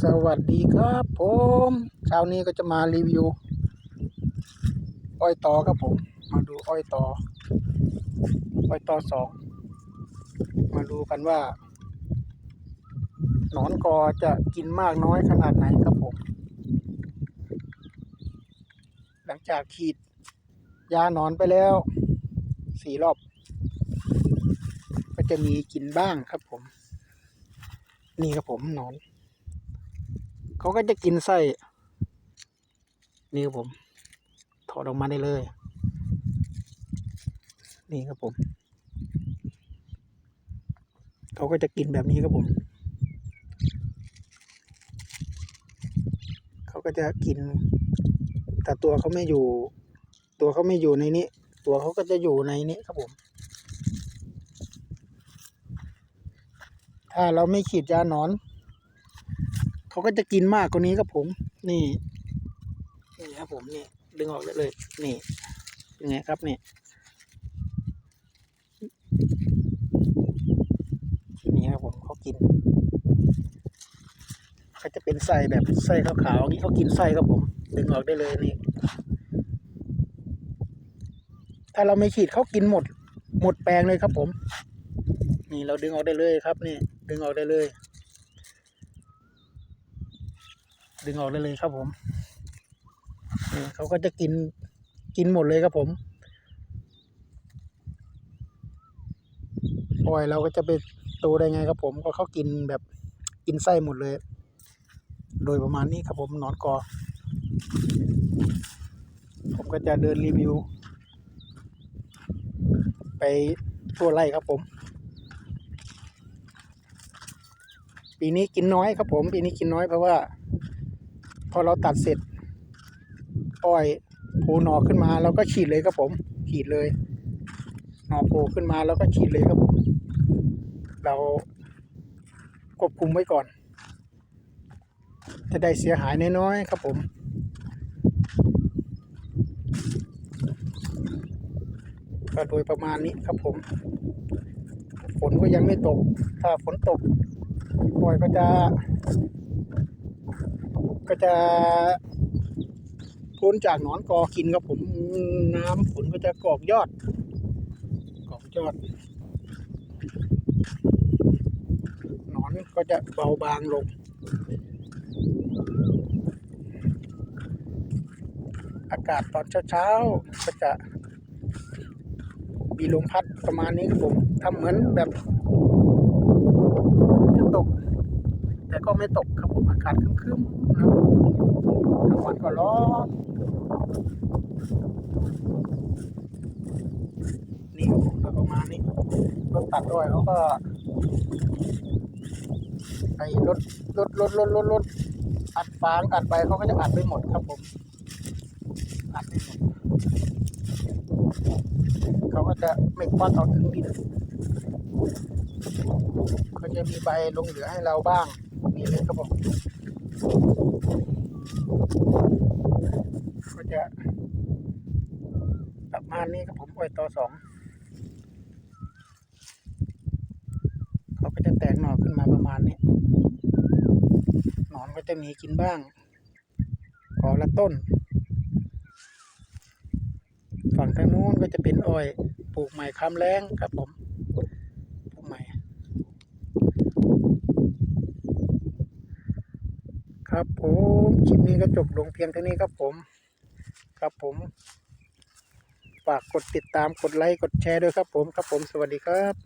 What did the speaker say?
สวัสดีครับผมเช้านี้ก็จะมารีวิว อ้อยต่อครับผม มาดูอ้อยต่ออ้อยต่อสองมาดูกันว่า หนอนกอจะกินมากน้อยขนาดไหนครับผม หลังจากฉีด ยาหนอนไปแล้วสี่รอบ ก็จะมีกินบ้างครับผม นี่ครับผมหนอน เขาก็จะกินไส้นี่ครับผม ถอดออกมาได้เลย นี่ครับผม เขาก็จะกินแบบนี้ครับผม เขาก็จะกิน แต่ตัวเขาไม่อยู่ ตัวเขาไม่อยู่ในนี้ ตัวเขาก็จะอยู่ในนี้ครับผม ถ้าเราไม่ฉีดยาหนอน เขาก็จะกินมากกว่านี้ครับผม นี่นี่ครับผมนี่ดึงออกได้เลยนี่เป็นไงครับนี่นี่ครับผมเขากินเขาจะเป็นไส้แบบไส้ขาวๆอย่างนี้เขากินไส้ครับผม ดึงออกได้เลยนี่ถ้าเราไม่ฉีดเขากินหมด หมดแปลงเลยครับผม นี่เราดึงออกได้เลยครับนี่ ดึงออกได้เลย ดึงออกได้เลยครับผมเขาก็จะกินกินหมดเลยครับผมปล่อยเราก็จะไปโตได้ไงครับผมก็เขากินแบบกินไส้หมดเลย โดยประมาณนี้ครับผมนอนกอ ผมก็จะเดินรีวิว ไปทั่วไร่ครับผม ปีนี้กินน้อยครับผม ปีนี้กินน้อยเพราะว่า พอเราตัดเสร็จอ้อยโผล่หนอขึ้นมาเราก็ฉีดเลยครับผมฉีดเลย หนอโผล่ขึ้นมาแล้วก็ฉีดเลยครับผม เราควบคุมไว้ก่อน จะได้เสียหายน้อยๆครับผมก็โดยประมาณนี้ครับผม ฝนก็ยังไม่ตก ถ้าฝนตกอ้อยก็จะ ก็จะพ้นจากหนอนกอกินครับผมน้ำฝนก็จะกอกยอด กอกยอดหนอนก็จะเบาบางลง อากาศตอนเช้าๆก็จะมีลมพัดประมาณนี้ครับผมทำเหมือนแบบจะตก แต่ก็ไม่ตกครับผมอากาศครึ้มๆนะครับกลางวันก็ร้อนนี่ก็ประมาณนี้รถตัดด้วยเขาก็ไอ้รถรถรถรถรถรถอัดฟางอัดไปเขาก็จะอัดไปหมดครับผมอัดไปหมดเขาก็จะไม่ควักเอาถึงดินก็จะมีใบลงเหลือให้เราบ้าง นี่เลยครับผมก็จะประมาณนี้ครับผมอ้อยต่อสองเขาก็จะแตกหน่อขึ้นมาประมาณนี้หนอนก็จะมีกินบ้างกอละต้น ฝั่งทางนู้นก็จะเป็นอ้อยปลูกใหม่คำแรงครับผมปลูกใหม่ ครับ ผมคลิปนี้ก็จบลงเพียงเท่านี้ครับผม ครับผม ฝากกดติดตามกดไลค์กดแชร์ด้วยครับผม ครับผมสวัสดีครับ